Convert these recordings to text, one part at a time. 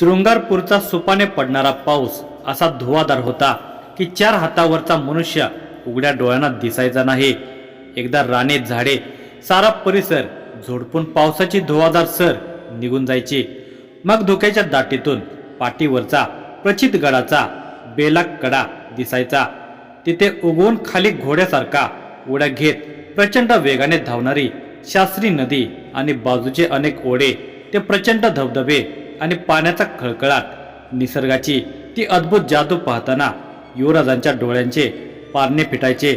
शृंगारपूरचा सुपाने पडणारा पाऊस असा धुवाधार होता की चार हातावरचा मनुष्य उघड्या डोळ्यांना दिसायचा नाही. एकदा राणे झाडे सारा परिसर झोडपून पावसाची धुवाधार सर निघून जायची. मग धुक्याच्या दाटीतून पाठीवरचा प्रचित गडाचा बेला कडा दिसायचा. तिथे उगवून खाली घोड्यासारखा उड्या घेत प्रचंड वेगाने धावणारी शास्त्री नदी आणि बाजूचे अनेक ओढे ते प्रचंड धबधबे आणि पाण्याचा खळखळाट. निसर्गाची ती अद्भुत जादू पाहताना युवराजांच्या डोळ्यांचे पारणे फिटायचे.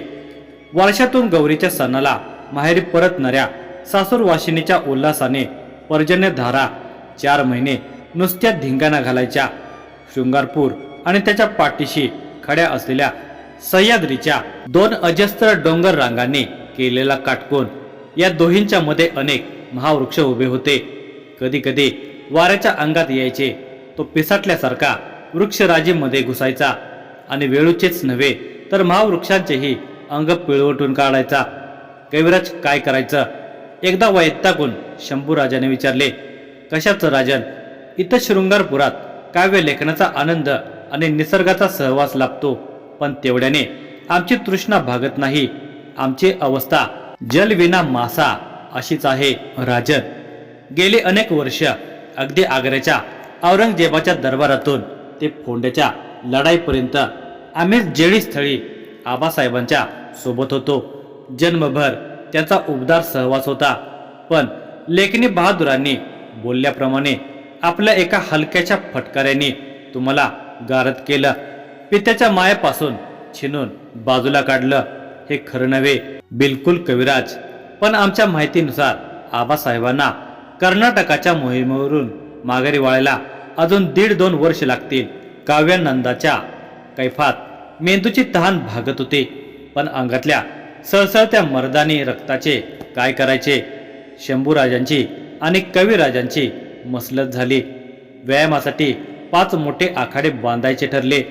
वर्षातून गौरीच्या सणाला माहेरी परतणाऱ्या सासूरवाशिनीच्या उल्हासाने पर्जन्यधारा चार महिने नुसत्या धिंगाणा घालायच्या. शृंगारपूर आणि त्याच्या पाठीशी खड्या असलेल्या सह्याद्रीच्या दोन अजस्त्र डोंगर रांगांनी केलेला काटकोन. या दोहींच्या मध्ये अनेक महावृक्ष उभे होते. कधी कधी वाऱ्याच्या अंगात यायचे. तो पिसाटल्यासारखा वृक्षराजीमध्ये घुसायचा. आणि वेळूचेच नव्हे तर महावृक्षांचेही अंग पिळवटून काढायचा. कैवराज काय करायचं? एकदा वैतागून शंभूराजाने विचारले कशाचं राजन? इथं शृंगारपुरात काव्य लेखनाचा आनंद आणि निसर्गाचा सहवास लाभतो. पण तेवढ्याने आमची तृष्णा भागत नाही. आमची अवस्था जलविना मासा अशीच आहे राजन. गेले अनेक वर्ष अगदी आग्र्याच्या औरंगजेबाच्या दरबारातून ते फोंड्याच्या लढाईपर्यंत आम्ही जेळी स्थळी आबासाहेबांच्या सोबत होतो. जन्मभर त्याचा उबदार सहवास होता. पण लेखनी बहादुरांनी बोलल्याप्रमाणे आपल्या एका हलक्याच्या फटकाऱ्याने तुम्हाला गारद केलं. पित्याच्या मायेपासून छिनून बाजूला काढलं. हे खरं नव्हे बिलकुल कविराज. पण आमच्या माहितीनुसार आबासाहेबांना कर्नाटकाच्या मोहिमेवरून माघारी वळायला अजून दीड दोन वर्ष लागतील. काव्यानंदाच्या कैफात मेंदूची तहान भागत होते. पण अंगातल्या सळसळत्या मर्दानी रक्ताचे काय करायचे? शंभूराजांची आणि कविराजांची मसलत झाली. व्यायामासाठी पाच मोठे आखाडे बांधायचे ठरले.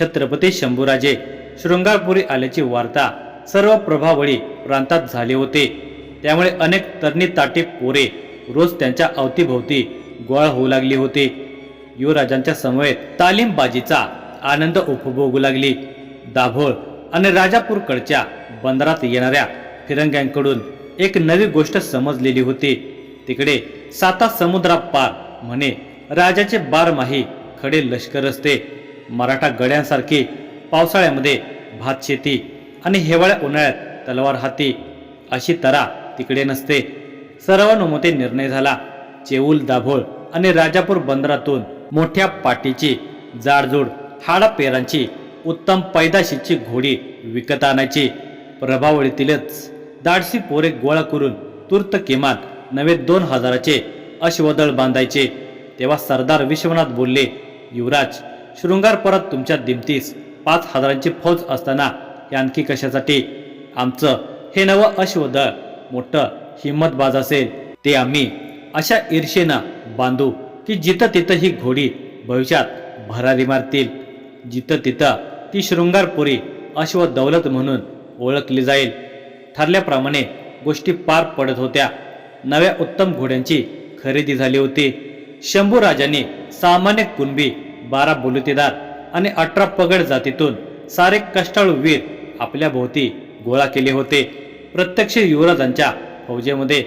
छत्रपती शंभूराजे शृंगारपुरी आल्याची वार्ता सर्व प्रभावळी प्रांतात झाले होते. त्यामुळे अनेक तरणी ताटे पोरे रोज त्यांच्या अवतीभोवती गोळा होऊ लागली होते. युवराजांच्या समवेत तालीमबाजीचा आनंद उपभोगू लागली. दाभोळ आणि राजापूरकडच्या बंदरात येणाऱ्या फिरंग्यांकडून एक नवी गोष्ट समजलेली होती. तिकडे साता समुद्रापार म्हणे राजाचे बारमाही खडे लष्कर असते. मराठा गड्यांसारखी पावसाळ्यामध्ये भात शेती आणि हिवाळ्या उन्हाळ्यात तलवार हाती. अशी तरा तिकडे नसते. सर्वानुमते निर्णय झाला. चेऊल दाभोळ आणि राजापूर बंदरातून मोठ्या पाटीची जाडजूड हाडापेरांची उत्तम पैदाशीची घोडी विकत आणायची. प्रभावळीतीलच दाडशी पोरे गोळा करून तूर्त किमान नवे दोन हजाराचे अश्वदळ बांधायचे. तेव्हा सरदार विश्वनाथ बोलले युवराज शृंगार परत तुमच्या दिमतीस पाच हजारांची फौज असताना आणखी कशासाठी? आमचं हे नवं अश्वदळ मोठं हिंमतबाज असेल ते आम्ही. अशा ईर्षेनं बांधू की जिथं तिथं ही घोडी भविष्यात भरारी मारतील. जिथं तिथं ती शृंगारपुरी अश्व दौलत म्हणून ओळखली जाईल. ठरल्याप्रमाणे गोष्टी पार पडत होत्या. नव्या उत्तम घोड्यांची खरेदी झाली होती. शंभूराजांनी सामान्य कुणबी बारा बोलुतेदार आणि अठरा पगड जातीतून सारे कष्टाळू वीर आपल्या भोवती गोळा केले होते. प्रत्यक्ष युवराजांच्या फौजेमध्ये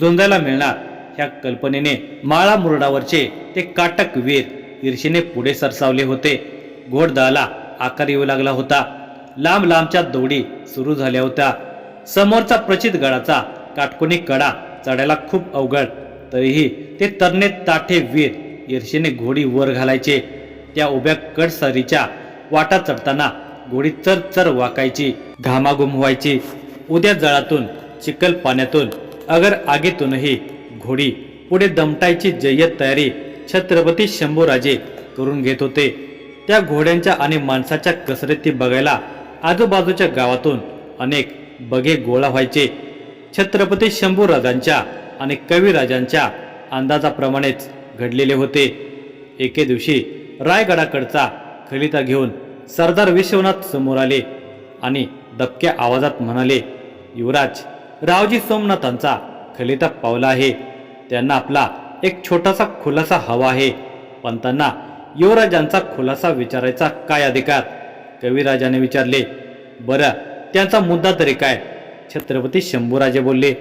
झुंजायला मिळणार. ह्या कल्पनेने माळा मुरडावरचे ते काटक वीर ईर्षेने पुढे सरसावले होते. घोडदळाला आकार येऊ लागला होता. लांब लांबच्या दौडी सुरू झाल्या होत्या. समोरचा प्रचित गडाचा काटकोनी कडा चढायला खूप अवघड. तरीही ते तरणे ताठे वीर ईर्षेने घोडी वर घालायचे. त्या उभ्या कडसरीच्या वाटा चढताना घोडी चर चर वाकायची घामाघूम व्हायची. उद्या जळातून चिखल पाण्यातून अगर आगीतूनही घोडी पुढे दमटायची जय्यत तयारी छत्रपती शंभूराजे करून घेत होते. त्या घोड्यांच्या आणि माणसाच्या कसरती बघायला आजूबाजूच्या गावातून अनेक बगे गोळा व्हायचे. छत्रपती शंभूराजांच्या आणि कविराजांच्या अंदाजाप्रमाणेच घडलेले होते. एके दिवशी रायगडाकडचा खलिता घेऊन सरदार विश्वनाथ समोर आले आणि दबक्या आवाजात म्हणाले युवराज रावजी सोमनाथांचा खलिता पावला आहे. त्यांना आपला एक छोटासा खुलासा हवा आहे. पंतांना युवराजांचा खुलासा विचारायचा काय अधिकार? कविराजाने विचारले बरं त्यांचा मुद्दा तरी काय? छत्रपती शंभूराजे बोलले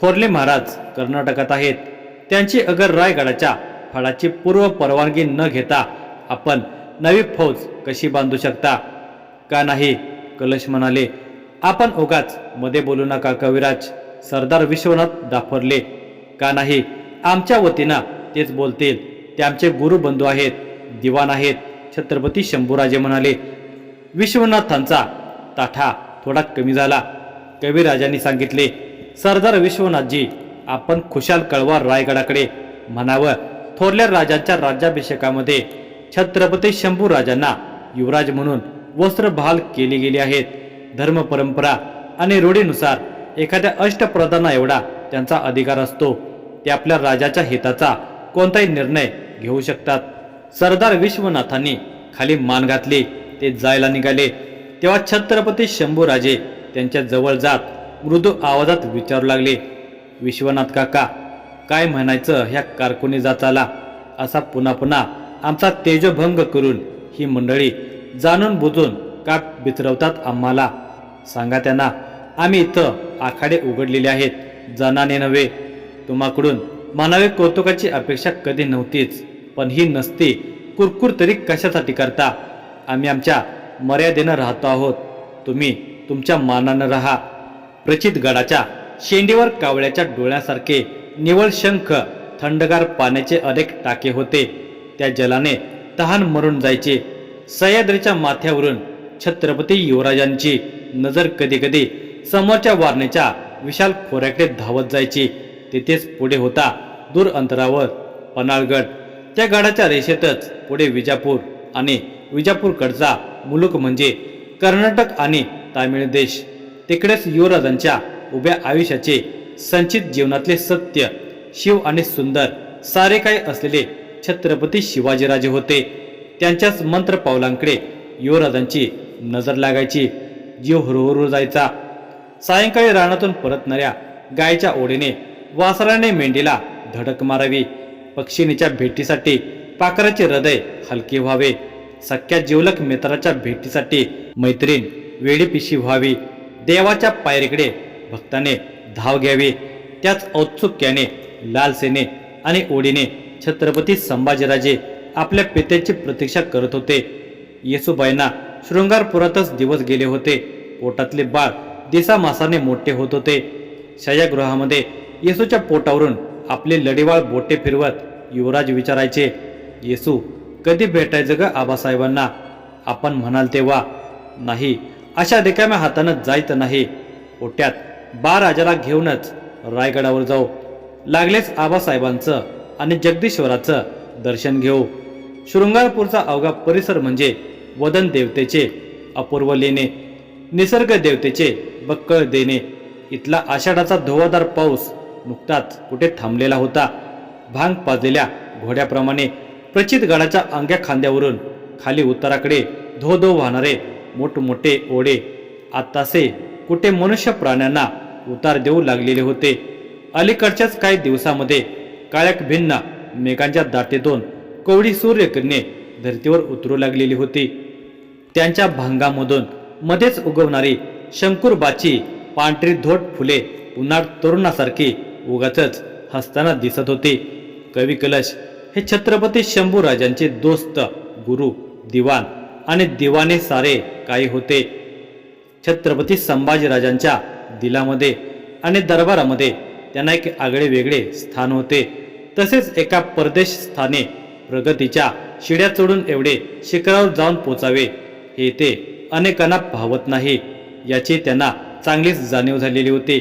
थोरले महाराज कर्नाटकात आहेत. त्यांची अगर रायगडाच्या फळाची पूर्व परवानगी न घेता आपण नवी फौज कशी बांधू शकता? का नाही? कलश म्हणाले आपण उगाच मध्ये बोलू नका कविराज. सरदार विश्वनाथ दाफरले. का नाही? आमच्या वतीनं तेच बोलतील. ते आमचे गुरुबंधू आहेत दिवाण आहेत. छत्रपती शंभूराजे म्हणाले विश्वनाथांचा ताठा थोडा कमी झाला. कविराजांनी सांगितले सरदार विश्वनाथजी आपण खुशाल कळवा रायगडाकडे. म्हणावं थोरल्या राजांच्या राज्याभिषेकामध्ये छत्रपती शंभू राजांना युवराज म्हणून वस्त्र बहाल केली गेली आहेत. धर्म परंपरा आणि रूढीनुसार एखाद्या अष्टप्रधाना एवढा त्यांचा अधिकार असतो. ते आपल्या राजाच्या हिताचा कोणताही निर्णय घेऊ शकतात. सरदार विश्वनाथांनी खाली मान घातली ते जायला निघाले. तेव्हा छत्रपती शंभूराजे त्यांच्या जवळ जात मृदू आवाजात विचारू लागले विश्वनाथ काका काय म्हणायचं ह्या कारकुनी जाचाला असा पुन्हा पुन्हा आमचा तेजभंग करून ही मंडळी जाणून बुजून का बिचरवतात आम्हाला. सांगा त्यांना आम्ही इथं आखाडे उघडलेले आहेत. जनाने नव्हे. तुम्हाकडून मानावे कौतुकाची अपेक्षा कधी नव्हतीच. पण ही नसती. कुरकुर तरी कशासाठी करता? आम्ही आमच्या मर्यादेनं राहतो आहोत. तुम्ही तुमच्या मानानं राहा. प्रचित गडाच्या शेंडीवर कावळ्याच्या डोळ्यासारखे निवळ शंख थंडगार पाण्याचे अनेक टाके होते. त्या जलाने तहान मरून जायचे. सह्याद्रीच्या माथ्यावरून छत्रपती युवराजांची नजर कधी कधी समोरच्या वारणेच्या विशाल खोऱ्याकडे धावत जायची. तिथेच पुढे होता दूर अंतरावर पनाळगड त्या गडाच्या रेषेतच पुढे विजापूर आणि विजापूरकडचा मुलुक म्हणजे कर्नाटक आणि तामिळ देश. तिकडेच युवराजांच्या उभ्या आयुष्याचे संचित जीवनातले सत्य शिव आणि सुंदर सारे काही असलेले छत्रपती शिवाजीराजे होते. त्यांच्याच मंत्र पावलांकडे युवराजांची नजर लागायची. जीव हुरहुरू जायचा. सायंकाळी रानातून परतणाऱ्या गायच्या ओढीने वासराने मेंढीला धडक मारावी. पक्षिणीच्या भेटीसाठी पाखराचे हृदय हलके व्हावे. सख्या जिवलक मित्राच्या भेटीसाठी मैत्रीण वेडीपिशी व्हावी. देवाच्या पायरीकडे भक्ताने धाव घ्यावी. त्याच औत्सुक्याने लालसेने आणि ओढीने छत्रपती संभाजीराजे आपल्या पित्याची प्रतीक्षा करत होते. येसुबाईंना शृंगारपुरातच दिवस गेले होते. पोटातले बाळ दिसामासाने मोठे होत होते. शय्यागृहामध्ये येसूच्या पोटावरून आपले लढीवाळ बोटे फिरवत युवराज विचारायचे येसू कधी भेटायचं ग आबासाहेबांना? आपण म्हणाल तेव्हा नाही अशा रिकाम्या हातानं जायचं नाही. पोट्यात बा राजाला घेऊनच रायगडावर जाऊ. लागलेच आबासाहेबांचं आणि जगदीश्वराचं दर्शन घेऊ. शृंगारपूरचा अवघा परिसर म्हणजे वदन देवतेचे अपूर्व लेणे निसर्ग देवतेचे बक्कळ देणे. इथला आषाढाचा धुवादार पाऊस नुकताच कुठे थांबलेला होता? भांग पाजलेल्या घोड्याप्रमाणे प्रचित गडाच्या अंग्या खांद्यावरून खाली उत्तराकडे धो धो वाहणारे मोठमोठे ओढे. आत्तासे कुठे मनुष्य प्राण्यांना उतार देऊ लागलेले होते? अलीकडच्याच काही दिवसामध्ये काळ्याक भिन्न मेघांच्या दाटेतून कवडी सूर्यकिरणे धर्तीवर उतरू लागलेली होती. त्यांच्या भांगामधून मध्येच उगवणारी शंकुरबाची पांढरी धोट फुले उन्हाळ तरुणासारखी उगाचच हसताना दिसत होती. कवी कलश हे छत्रपती शंभूराजांचे दोस्त गुरु दिवाण आणि दिवाने सारे काही होते. छत्रपती संभाजीराजांच्या दिलामध्ये आणि दरबारामध्ये त्यांना एक आगळे वेगळे स्थान होते. तसेच एका परदेश स्थाने प्रगतीच्या शिड्या चढून एवढे शिखरावर जाऊन पोचावे. हे ते अनेकांना भावत नाही. याची त्यांना चांगलीच जाणीव झालेली होती.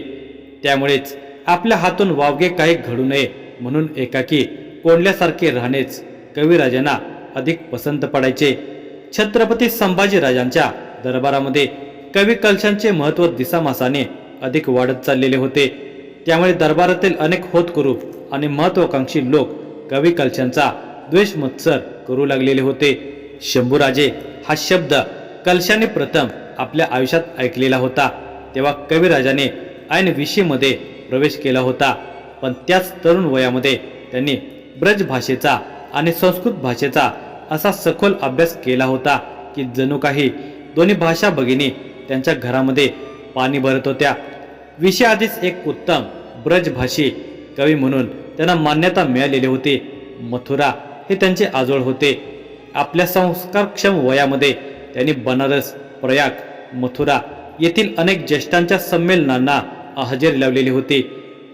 त्यामुळेच आपल्या हातून वावगे काही घडू नये म्हणून एकाकी कोंडल्यासारखे राहणेच कविराजांना अधिक पसंत पडायचे. छत्रपती संभाजीराजांच्या दरबारामध्ये कवी कलशांचे महत्त्व दिसामासाने अधिक वाढत चाललेले होते. त्यामुळे दरबारातील अनेक होतकुरू आणि महत्वाकांक्षी लोक कवी कलशांचा द्वेष मत्सर करू लागलेले होते. शंभूराजे हा शब्द कलशाने प्रथम आपल्या आयुष्यात ऐकलेला होता. तेव्हा कविराजाने ऐन विशीमध्ये प्रवेश केला होता. पण त्याच तरुण वयामध्ये त्यांनी ब्रज भाषेचा आणि संस्कृत भाषेचा असा सखोल अभ्यास केला होता की जणू काही दोन्ही भाषा भगिनी त्यांच्या घरामध्ये पाणी भरत होत्या. विषयाआधीच एक उत्तम ब्रजभाषी कवी म्हणून त्यांना मान्यता मिळालेली होती. मथुरा हे त्यांचे आजोळ होते. आपल्या संस्कारक्षम वयामध्ये त्यांनी बनारस प्रयाग मथुरा येथील अनेक ज्येष्ठांच्या संमेलनांना हजेरी लावलेली होती.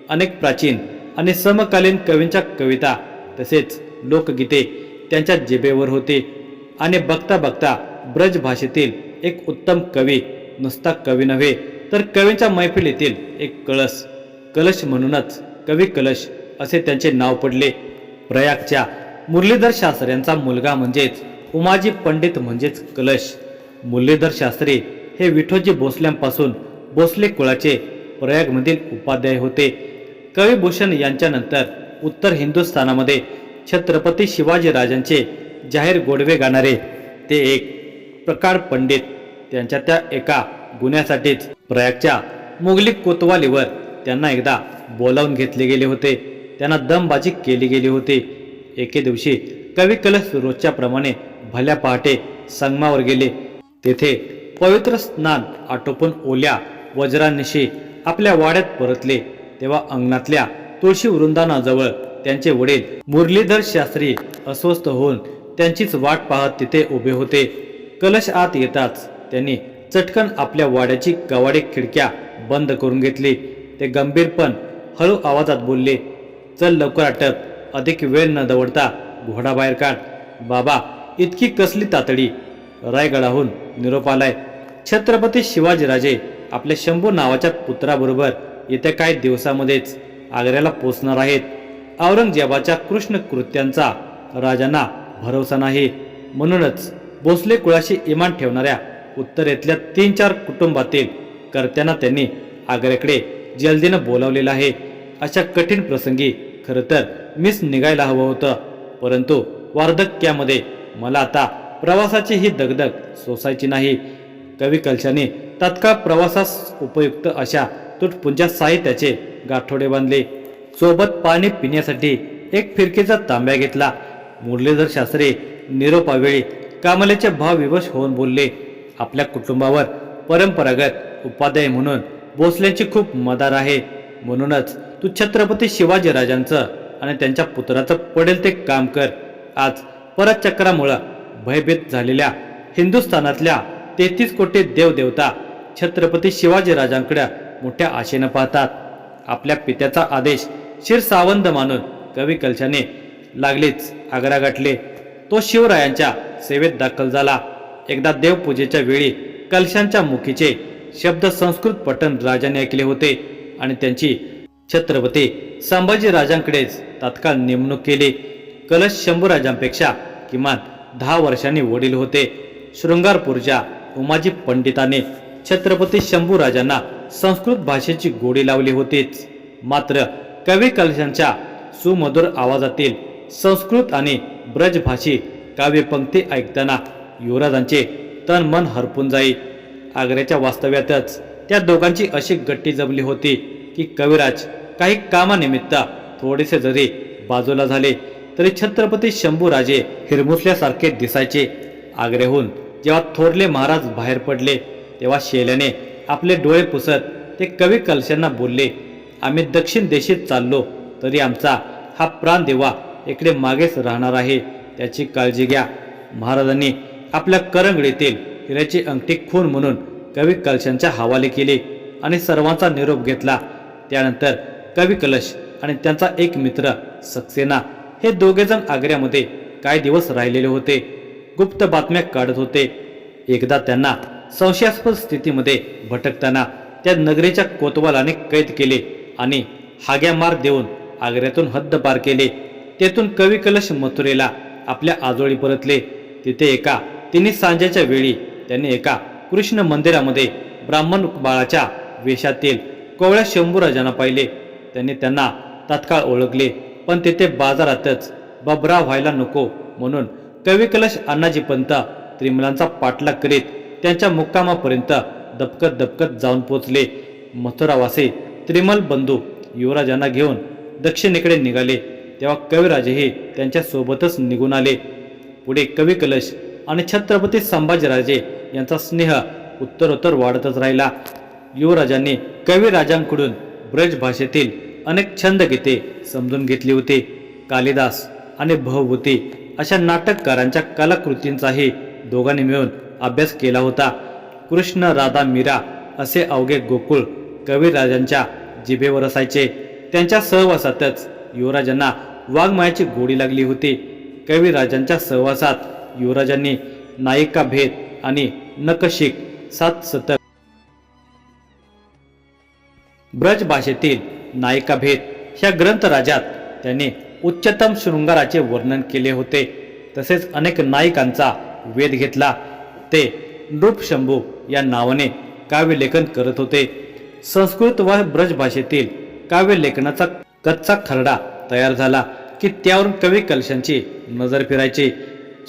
अनेक प्राचीन आणि समकालीन कवींच्या कविता तसेच लोकगीते त्यांच्या जिभेवर होती आणि बघता बघता ब्रज भाषेतील एक उत्तम कवी नुसता कवी नव्हे तर कवींच्या मैफिलीतील एक कळस कलश म्हणूनच कवी कलश असे त्यांचे नाव पडले. प्रयागच्या मुरलीधर शास्त्री यांचा मुलगा म्हणजेच उमाजी पंडित म्हणजेच कलश. मुरलीधर शास्त्री हे विठोजी भोसल्यांपासून भोसले कुळाचे प्रयागमधील उपाध्याय होते. कविभूषण यांच्यानंतर उत्तर हिंदुस्थानामध्ये छत्रपती शिवाजी राजांचे जाहीर गोडवे गाणारे ते एक प्रकार पंडित त्यांच्या त्या एका गुन्ह्यासाठीच प्रयागच्या मुघली कोतवालीवर त्यांना एकदा बोलावून घेतले गेले होते. त्यांना दमबाजी केली गेली होती. एके दिवशी कवी कलश रोजच्या प्रमाणे भल्या पहाटे संगमावर गेले. तेथे पवित्र स्नान आटोपून ओल्या वज्रानिशी आपल्या वाड्यात परतले. तेव्हा अंगणातल्या तुळशी वृंदानाजवळ त्यांचे वडील मुरलीधर शास्त्री अस्वस्थ होऊन त्यांचीच वाट पाहत तिथे उभे होते. कलश आत येताच त्यांनी चटकन आपल्या वाड्याची कवाडी खिडक्या बंद करून घेतली. ते गंभीरपण हळू आवाजात बोलले चल लवकर आटत अधिक वेळ न दवडता घोडा बाहेर काढ. बाबा इतकी कसली तातडी. रायगडाहून निरोप आलाय छत्रपती शिवाजीराजे आपल्या शंभू नावाच्या पुत्राबरोबर येत्या काही दिवसामध्येच आग्र्याला पोचणार आहेत. औरंगजेबाच्या कृष्ण कृत्यांचा राजांना भरोसा नाही. म्हणूनच भोसले कुळाशी इमान ठेवणाऱ्या उत्तरेतल्या तीन चार कुटुंबातील कर्त्यांना त्यांनी आग्र्याकडे जल्दीनं बोलावलेलं आहे. अशा कठीण प्रसंगी खरं तर मीच निघायला हवं होतं. परंतु वार्धक्यामध्ये मला आता प्रवासाची ही दगदग सोसायची नाही. कवी कलशाने तत्काळ प्रवासास उपयुक्त अशा तुटपुंजा साहित्याचे गाठोडे बांधले. सोबत पाणी पिण्यासाठी एक फिरकीचा तांब्या घेतला. मुरलीधर शास्त्री निरोपावेळी कामलेचे भावविवश होऊन बोलले आपल्या कुटुंबावर परंपरागत उपाध्याय म्हणून भोसल्यांची खूप मदार आहे. म्हणूनच तू छत्रपती शिवाजी राजांचं आणि त्यांच्या पुत्राचं पडेल ते काम कर. आज परत चक्रामुळं भयभीत झालेल्या हिंदुस्थानातल्या तेहतीस कोटी देवदेवता छत्रपती शिवाजी राजांकडे मोठ्या आशेनं पाहतात. आपल्या पित्याचा आदेश शिरसावंद मानून कवी कलशाने लागलीच आग्रा गाठले. तो शिवरायांच्या सेवेत दाखल झाला. एकदा देवपूजेच्या वेळी कलशांच्या मुखीचे शब्द संस्कृत पठण राजाने ऐकले होते आणि त्यांची छत्रपती संभाजी राजांकडेच तात्काळ नेमणूक केली. कलश शंभूराजांपेक्षा किमान दहा वर्षांनी वडील होते. शृंगारपूरच्या उमाजी पंडिताने छत्रपती शंभूराजांना संस्कृत भाषेची गोडी लावली होतीच. मात्र कवी कलशांच्या सुमधुर आवाजातील संस्कृत आणि ब्रजभाषी काव्यपंक्ती ऐकताना युवराजांचे तन मन हरपून जाई. आग्र्याच्या वास्तव्यातच त्या दोघांची अशी गट्टी जमली होती. की कविराज काही कामानिमित्त थोडेसे जरी बाजूला झाले तरी छत्रपती शंभूराजे हिरमुसल्यासारखे दिसायचे. आग्रेहून जेव्हा थोरले महाराज बाहेर पडले तेव्हा शेल्याने आपले डोळे पुसत ते कवी कलशांना बोलले आम्ही दक्षिण देशीत चाललो तरी आमचा हा प्राणदेवा इकडे मागेच राहणार आहे. त्याची काळजी घ्या. महाराजांनी आपल्या करंगडीतील हिऱ्याची अंगठी खून म्हणून कवी कलशांच्या हवाले केली आणि सर्वांचा निरोप घेतला. त्यानंतर कवी कलश आणि त्यांचा एक मित्र सक्सेना हे दोघेजण आग्र्यामध्ये काही दिवस राहिलेले होते. गुप्त बातम्या काढत होते. एकदा त्यांना संशयास्पद स्थितीमध्ये भटकताना त्या नगरीच्या कोतवालाने कैद केले आणि हाग्या मार देऊन आग्र्यातून हद्दपार केले. तेथून कवी कलश मथुरेला आपल्या आजोळी परतले. तिथे एका तिन्ही सांजेच्या वेळी त्यांनी एका कृष्ण मंदिरामध्ये ब्राह्मण बाळाच्या वेशातील कोवळ्या शंभूराजांना पाहिले. त्यांनी त्यांना तात्काळ ओळखले. पण तिथे बाजारातच बबरा व्हायला नको म्हणून कवी कलश अण्णाजी पंत त्रिमलांचा पाठलाग करीत त्यांच्या मुक्कामापर्यंत दबकत दबकत जाऊन पोचले. मथुरावासी त्रिमल बंधू युवराजांना घेऊन दक्षिणेकडे निघाले. तेव्हा कविराजेही त्यांच्या सोबतच निघून आले. पुढे कवी कलश आणि छत्रपती संभाजीराजे यांचा स्नेह उत्तरोत्तर वाढतच राहिला. युवराजांनी कविराजांकडून ब्रज भाषेतील अनेक छंद गीते समजून घेतली होती. कालिदास आणि भवभूती अशा नाटककारांच्या कलाकृतींचाही दोघांनी मिळून अभ्यास केला होता. कृष्ण राधा मीरा असे अवघे गोकुळ कविराजांच्या जिभेवर असायचे. त्यांच्या सहवासातच युवराजांना वाङ्मयाची गोडी लागली होती. कविराजांच्या सहवासात युवराजांनी नायिका भेद आणि नकशिक सात सतक ब्रज भाषेतील नायिकाभेद ह्या ग्रंथराजात त्यांनी उच्चतम शृंगाराचे वर्णन केले होते. तसेच अनेक नायिकांचा वेध घेतला. ते नृपशंभू या नावाने काव्यलेखन करत होते. संस्कृत व ब्रज भाषेतील काव्यलेखनाचा कच्चा खरडा तयार झाला की त्यावरून कवी कलशांची नजर फिरायची.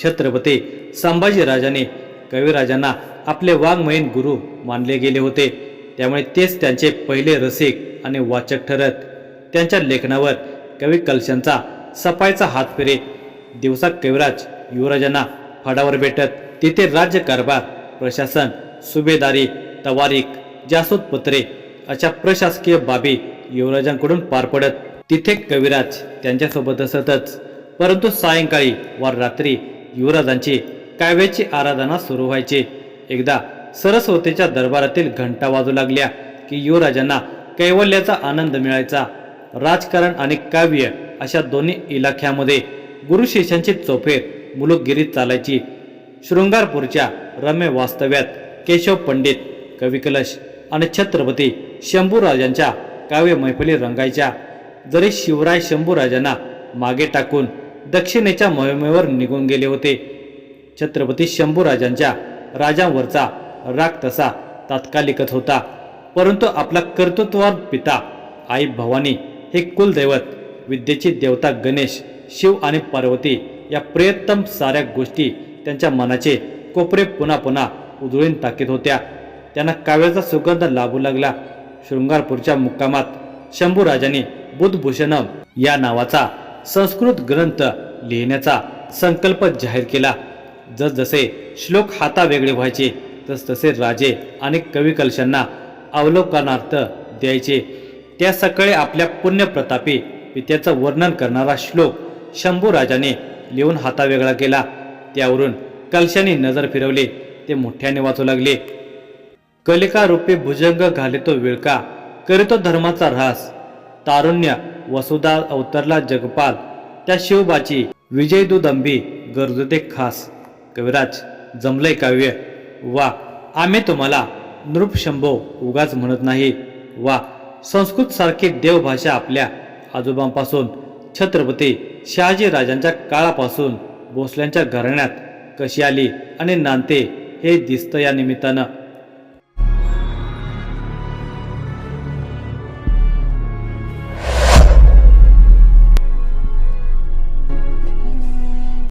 छत्रपती संभाजीराजाने कविराजांना आपले वाङ्मयीन गुरु मानले गेले होते. त्यामुळे तेच त्यांचे पहिले रसिक आणि वाचक ठरत त्यांच्या लेखनावर कवी कलशांचा सफाईचा हात फिरे. दिवसा कविराज युवराजांना फडावर भेटत तिथे राज्यकारभार प्रशासन सुभेदारी तवारीख जासूद पत्रे अशा प्रशासकीय बाबी युवराजांकडून पार पडत. तिथे कविराज त्यांच्यासोबत असतच. परंतु सायंकाळी वा रात्री युवराजांची काव्याची आराधना सुरू व्हायची. एकदा सरस्वतीच्या दरबारातील घंटा वाजू लागल्या की युवराजांना कैवल्याचा आनंद मिळायचा. राजकारण आणि काव्य अशा दोन्ही इलाख्यामध्ये गुरुशिष्यांची चोफेर मुलुकगिरी चालायची. शृंगारपूरच्या रम्य वास्तव्यात केशव पंडित कविकलश आणि छत्रपती शंभूराजांच्या काव्य मैफिली रंगायच्या. जरी शिवराय शंभूराजांना मागे टाकून दक्षिणेच्या मोहिमेवर निघून गेले होते छत्रपती शंभूराजांच्या राजांवरचा राग तसा तात्कालिकच होता. परंतु आपला कर्तृत्वान पिता आई भवानी हे कुलदैवत विद्येची देवता गणेश शिव आणि पार्वती या प्रयत्तम साऱ्या गोष्टी त्यांच्या मनाचे कोपरे पुन्हा पुन्हा उजळून टाकीत होत्या. त्यांना काव्याचा सुगंध लाभू लागला. शृंगारपूरच्या मुक्कामात शंभूराजांनी बुधभूषणम या नावाचा संस्कृत ग्रंथ लिहिण्याचा संकल्प जाहीर केला. जसजसे श्लोक हाता वेगळे व्हायचे तसतसे राजे आणि कविकलशांना अवलोकनार्थ द्यायचे. त्या सकाळी आपल्या पुण्यप्रतापी पित्याचं वर्णन करणारा श्लोक शंभूराजाने लिहून हातावेगळा केला. त्यावरून कलशाने नजर फिरवली. ते मोठ्याने वाचू लागले. कलिका रूपी भुजंग घालितो विळका करीतो धर्माचा ऱ्हास. तारुण्य वसुधा अवतरला जगपाल त्या शिवबाची विजयदुदंबी गरजुते खास. कविराज जमलंय काव्य. वा आम्ही तुम्हाला नृपशंभो उगाच म्हणत नाही. वा संस्कृत सारखी देवभाषा आपल्या आजोबांपासून छत्रपती शहाजी राजांच्या काळापासून भोसल्यांच्या घराण्यात कशी आली आणि नांदते हे दिसतं या निमित्तानं.